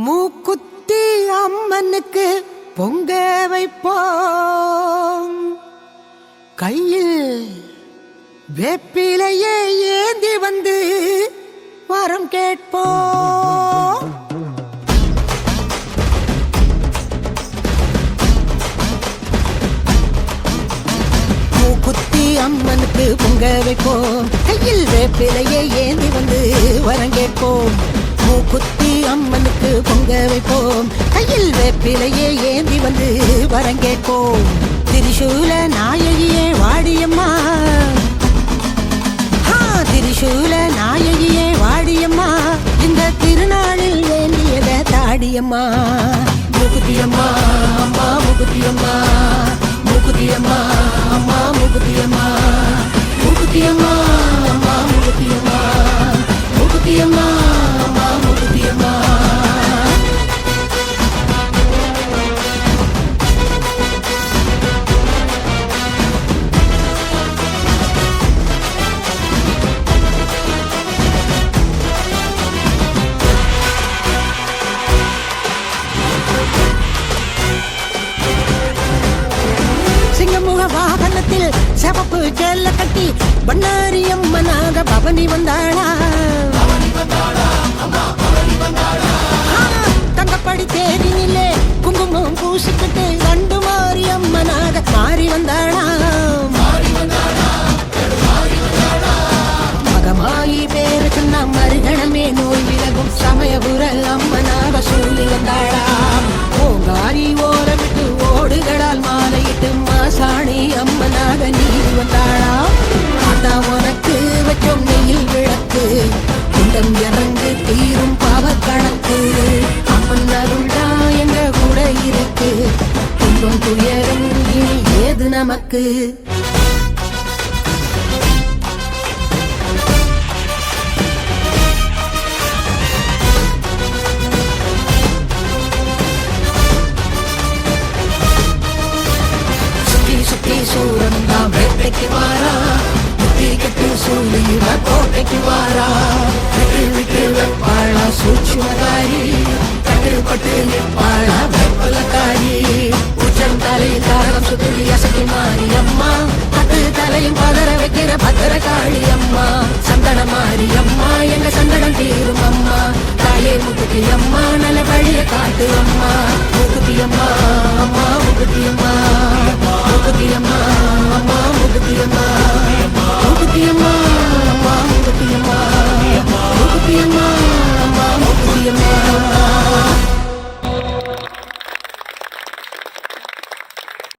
மூக்குத்தி அம்மனுக்கு பொங்க வைப்போம். கையில் வேப்பிலையே ஏந்தி வந்து வரம் கேட்போம். மூக்குத்தி அம்மனுக்கு பொங்க வைப்போம். கையில் வேப்பிலையே ஏந்தி வந்து வரம் கேட்போம். மூக்குத்தி அம்மனுக்கு பொங்க வைப்போம். கையில் வேப்பிலையே ஏந்தி வந்து வரங்கேட்போம் திரிசூல நாயகியே வாடியம்மா. ஆ, திரிசூல நாயகியே வாடியம்மா. இந்த திருநாளில் வேண்டியத தாடியம்மா. மூக்குத்தியம்மா அம்மா மூக்குத்தியம்மா. மூக்குத்தியம்மா அம்மா மூக்குத்தியம்மா. மூக்குத்தியம்மா. சிவப்பு செல்ல கட்டி பண்ணாரி அம்மனாக பவனி வந்தாளா? ஆ, தங்கப்படி தேரினிலே குங்குமம் பூசிக்கிட்டு கண்டு மாறி அம்மனாக மாறி வந்தாளா? மகமாயி பேருக்கு நாம் மறுகணமே நோய் விலகும் சமயபுர அம்மனாக சொல்லி வந்தாளா? நமக்கு. சூரன் தான் வேட்டைக்கு வாரா. முத்தி கட்டு சூழி கோட்டைக்கு வாரா. விட்டு விட்டு வெப்பாளா சந்தன மாறி அம்மா எங்க சந்தனம் தீரும் அம்மா. தாயே முகுதி அம்மா நல்ல வழிய காட்டு அம்மா. முகுதி அம்மா அம்மா முகுதி அம்மா. முகுதி அம்மா அம்மா முகுதி அம்மா.